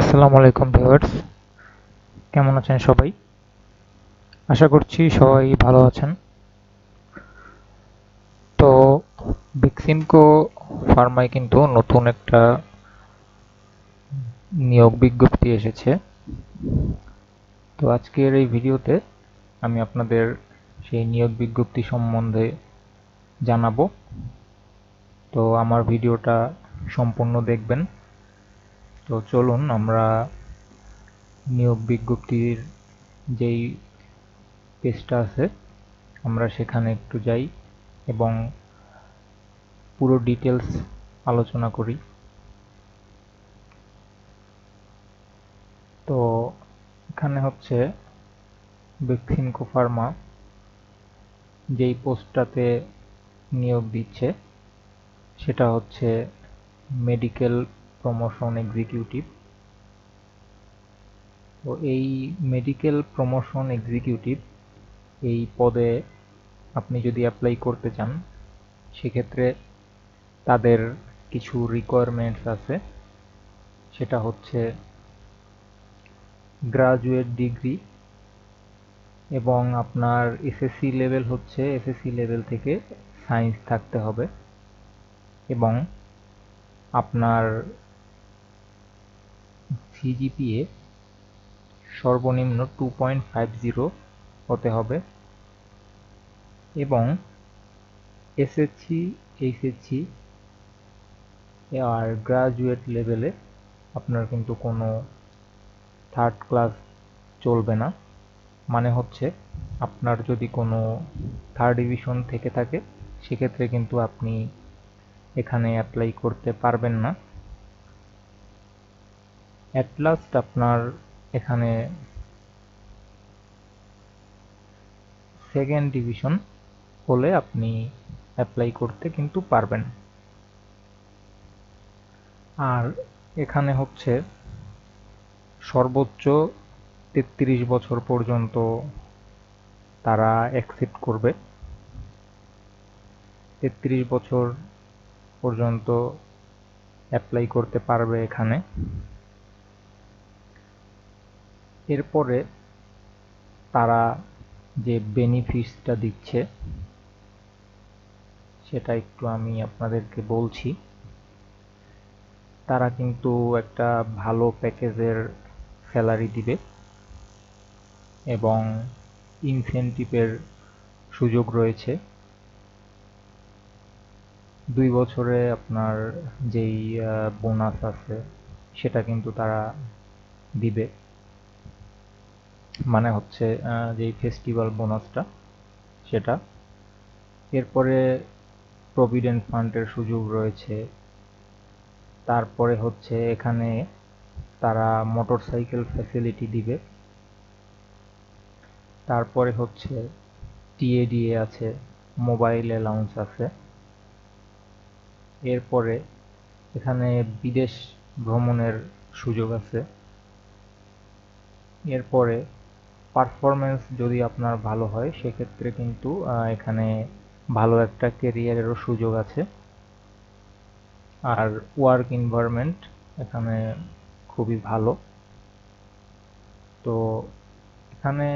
আসসালামু আলাইকুম ভিউয়ার্স। কেমন আছেন সবাই? আশা করছি সবাই ভালো আছেন। তো বিক্সিমকো ফার্মায় কিন্তু নতুন একটা নিয়োগ বিজ্ঞপ্তি এসেছে। তো আজকের এই ভিডিওতে আমি আপনাদের সেই নিয়োগ বিজ্ঞপ্তি সম্বন্ধে জানাব। তো আমার ভিডিওটা সম্পূর্ণ দেখবেন। তো চলুন আমরা নিয়োগ বিজ্ঞপ্তির যেই পেজটা আছে, আমরা সেখানে একটু যাই এবং পুরো ডিটেলস আলোচনা করি। তো এখানে হচ্ছে বেক্সিমকো ফার্মা, যেই পোস্টটাতে নিয়োগ দিচ্ছে, সেটা হচ্ছে মেডিকেল প্রমোশন এক্সিকিউটিভ তো এই মেডিকেল প্রমোশন এক্সিকিউটিভ এই পদে আপনি যদি অ্যাপ্লাই করতে চান, সেক্ষেত্রে তাদের কিছু রিকোয়ারমেন্টস আছে। সেটা হচ্ছে গ্রাজুয়েট ডিগ্রি এবং আপনার এসএসসি লেভেল হচ্ছে এসএসসি লেভেল থেকে সায়েন্স থাকতে হবে এবং আপনার সিজিপিএ সর্বনিম্ন টু পয়েন্ট ফাইভ জিরো হতে হবে এবং এসএসসি এইচএসসি আর গ্রাজুয়েট লেভেলে আপনার কিন্তু কোনো থার্ড ক্লাস চলবে না। মানে হচ্ছে আপনার যদি কোনো থার্ড ডিভিশন থেকে থাকে, সেক্ষেত্রে কিন্তু আপনি এখানে অ্যাপ্লাই করতে পারবেন না। অ্যাট লাস্ট আপনার এখানে সেকেন্ড ডিভিশন হলে আপনি অ্যাপ্লাই করতে কিন্তু পারবেন। আর এখানে হচ্ছে সর্বোচ্চ তেত্রিশ বছর পর্যন্ত তারা অ্যাকসেপ্ট করবে। তেত্রিশ বছর পর্যন্ত অ্যাপ্লাই করতে পারবে এখানে। এরপরে তারা যে বেনিফিটসটা দিচ্ছে, সেটা একটু আমি আপনাদেরকে বলছি। তারা কিন্তু একটা ভালো প্যাকেজের স্যালারি দিবে এবং ইনসেন্টিভের সুযোগ রয়েছে। দুই বছরে আপনার যেই বোনাস আছে, সেটা কিন্তু তারা দিবে। মানে হচ্ছে যেই ফেস্টিভ্যাল বোনাসটা সেটা। এরপরে প্রভিডেন্ট ফান্ডের সুযোগ রয়েছে। তারপরে হচ্ছে এখানে তারা মোটরসাইকেল ফ্যাসিলিটি দিবে। তারপরে হচ্ছে টিএডিএ আছে মোবাইল অ্যালাউন্স আছে। এরপরে এখানে বিদেশ ভ্রমণের সুযোগ আছে। এরপরে পারফরমেন্স যদি আপনার ভালো হয়, সেক্ষেত্রে কিন্তু এখানে ভালো একটা কেরিয়ারেরও সুযোগ আছে। আর ওয়ার্ক ইনভারমেন্ট এখানে খুবই ভালো। তো এখানে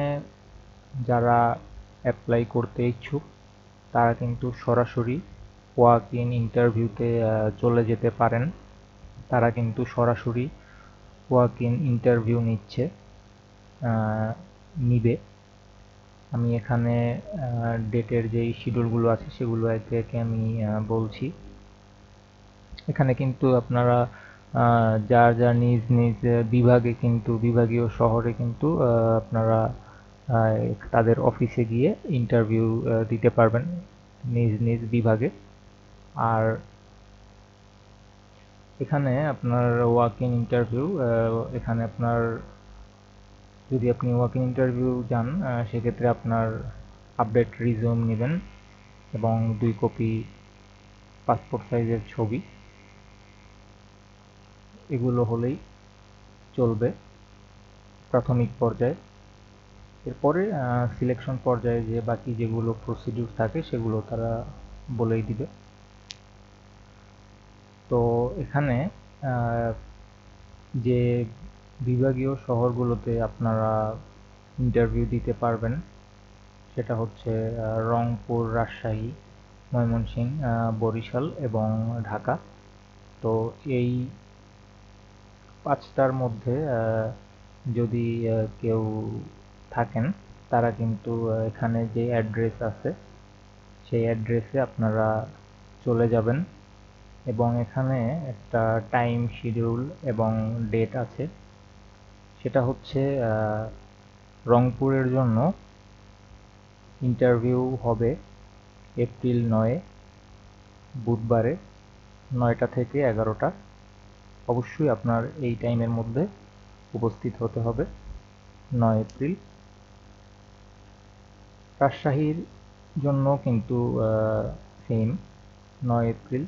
যারা অ্যাপ্লাই করতে ইচ্ছুক, তারা কিন্তু সরাসরি ওয়াক ইন ইন্টারভিউতে চলে যেতে পারেন। তারা কিন্তু সরাসরি ওয়াক ইন ইন্টারভিউ নিচ্ছে। নিবে। আমি এখানে ডেটের যেই শিডিউলগুলো আছে সেগুলো একে আমি বলছি। এখানে কিন্তু আপনারা যার যার নিজ নিজ বিভাগে কিন্তু, বিভাগীয় শহরে কিন্তু আপনারা তাদের অফিসে গিয়ে ইন্টারভিউ দিতে পারবেন নিজ নিজ বিভাগে। আর এখানে আপনার ইন ইন্টারভিউ এখানে আপনার যদি আপনি ওয়াকিং ইন্টারভিউ যান সেক্ষেত্রে আপনার আপডেট রিজিউম নেবেন এবং দুই কপি পাসপোর্ট সাইজের ছবি। এগুলো হলেই চলবে প্রাথমিক পর্যায়ে। এরপরে সিলেকশন পর্যায়ে যে বাকি যেগুলো প্রসিডিউর থাকে, সেগুলো তারা বলেই দিবে। তো এখানে যে বিভাগীয় শহরগুলোতে আপনারা ইন্টারভিউ দিতে পারবেন। সেটা হচ্ছে রংপুর, রাজশাহী, ময়মনসিংহ বরিশাল এবং ঢাকা। তো এই পাঁচটার মধ্যে যদি কেউ থাকেন, তারা কিন্তু এখানে যে অ্যাড্রেস আছে, সেই অ্যাড্রেসে আপনারা চলে যাবেন। এবং এখানে একটা টাইম শিডিউল এবং ডেট আছে। সেটা হচ্ছে রংপুরের জন্য ইন্টারভিউ হবে এপ্রিল নয়ে, বুধবারে নয়টা থেকে এগারোটা। অবশ্যই আপনার এই টাইমের মধ্যে উপস্থিত হতে হবে, নয় এপ্রিল। রাজশাহীর জন্য কিন্তু সেম নয় এপ্রিল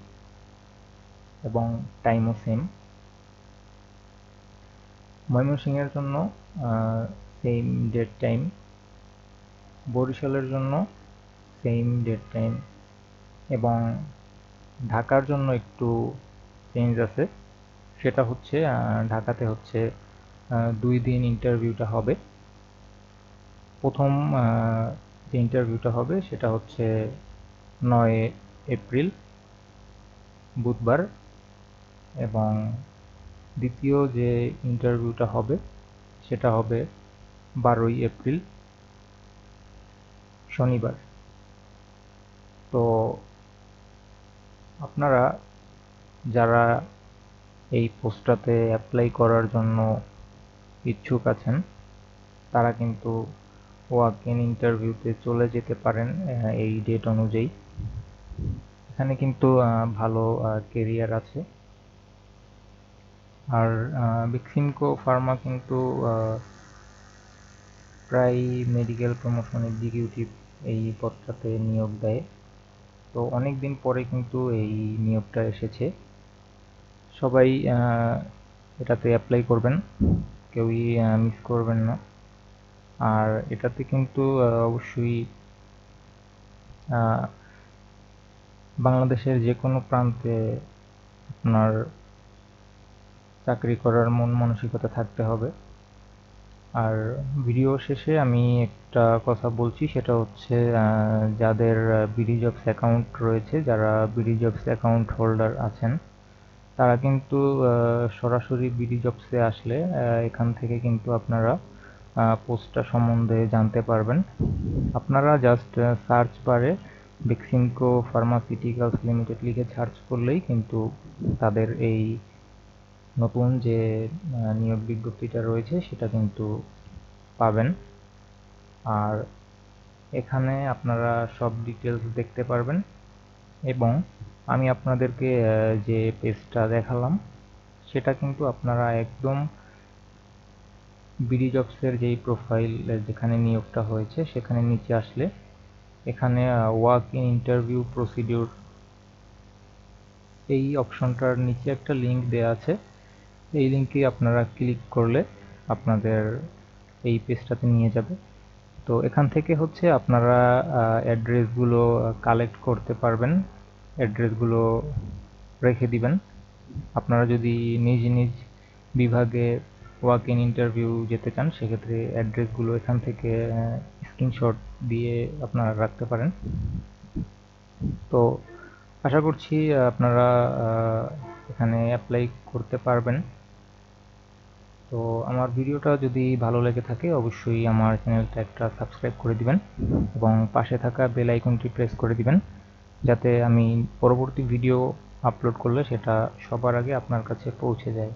এবং টাইমও সেম ময়মনসিংহের জন্য সেম ডেট টাইম বরিশালের জন্য সেম ডেট টাইম এবং ঢাকার জন্য একটু চেঞ্জ আছে। সেটা হচ্ছে ঢাকাতে হচ্ছে দুই দিন ইন্টারভিউটা হবে। প্রথম যে ইন্টারভিউটা হবে সেটা হচ্ছে নয় এপ্রিল, বুধবার এবং দ্বিতীয় যে ইন্টারভিউটা হবে, সেটা হবে বারোই এপ্রিল, শনিবার। তো আপনারা যারা এই পোস্টটাতে অ্যাপ্লাই করার জন্য ইচ্ছুক আছেন, তারা কিন্তু ওয়াক ইন ইন্টারভিউতে চলে যেতে পারেন এই ডেট অনুযায়ী। এখানে কিন্তু ভালো কেরিয়ার আছে। আর বিক্সিমকো ফার্মা কিন্তু প্রায় মেডিকেল প্রমোশন এক্সিকিউটিভ এই পদটাতে নিয়োগ দেয়। তো অনেক দিন পরে কিন্তু এই নিয়োগটা এসেছে। সবাই এটাতে অ্যাপ্লাই করবেন। কেউই মিস করবেন না। আর এটাতে কিন্তু অবশ্যই বাংলাদেশের যে কোনো প্রান্তে আপনার চাকরি করার মন মানসিকতা থাকতে হবে। আর ভিডিও শেষে আমি একটা কথা বলছি, সেটা হচ্ছে যাদের বিডি জবস অ্যাকাউন্ট রয়েছে, যারা বিডি জবস অ্যাকাউন্ট হোল্ডার আছেন, তারা কিন্তু সরাসরি বিডি জবসে আসলে এখান থেকে কিন্তু আপনারা পোস্টটা সম্বন্ধে জানতে পারবেন। আপনারা জাস্ট সার্চ বারে বেক্সিমকো ফার্মাসিউটিক্যালস লিমিটেড লিখে সার্চ করলেই কিন্তু তাদের এই নতুন যে নিয়োগ বিজ্ঞপ্তিটা রয়েছে, সেটা কিন্তু পাবেন। আর এখানে আপনারা সব ডিটেলস দেখতে পারবেন। এবং আমি আপনাদেরকে যে পেজটা দেখালাম, সেটা কিন্তু আপনারা একদম বিডি জবসের যেই প্রোফাইল যেখানে নিয়োগটা হয়েছে, সেখানে নিচে আসলে এখানে ওয়ার্ক ইন ইন্টারভিউ প্রসিডিউর এই অপশনটার নিচে একটা লিংক দেওয়া আছে। এই লিঙ্কে আপনারা ক্লিক করলে আপনাদের এই পেজটাতে নিয়ে যাবে। তো এখান থেকে হচ্ছে আপনারা অ্যাড্রেসগুলো কালেক্ট করতে পারবেন। অ্যাড্রেসগুলো রেখে দিবেন। আপনারা যদি নিজ নিজ বিভাগে ওয়াক ইন ইন্টারভিউ যেতে চান, সেক্ষেত্রে অ্যাড্রেসগুলো এখান থেকে স্ক্রিনশট দিয়ে আপনারা রাখতে পারেন। তো আশা করছি আপনারা এখানে অ্যাপ্লাই করতে পারবেন। তো আমার ভিডিওটা যদি ভালো লেগে থাকে, অবশ্যই আমার চ্যানেলটা একটা সাবস্ক্রাইব করে দিবেন এবং পাশে থাকা বেল আইকনটি প্রেস করে দিবেন, যাতে আমি পরবর্তী ভিডিও আপলোড করলে সেটা সবার আগে আপনার কাছে পৌঁছে যায়।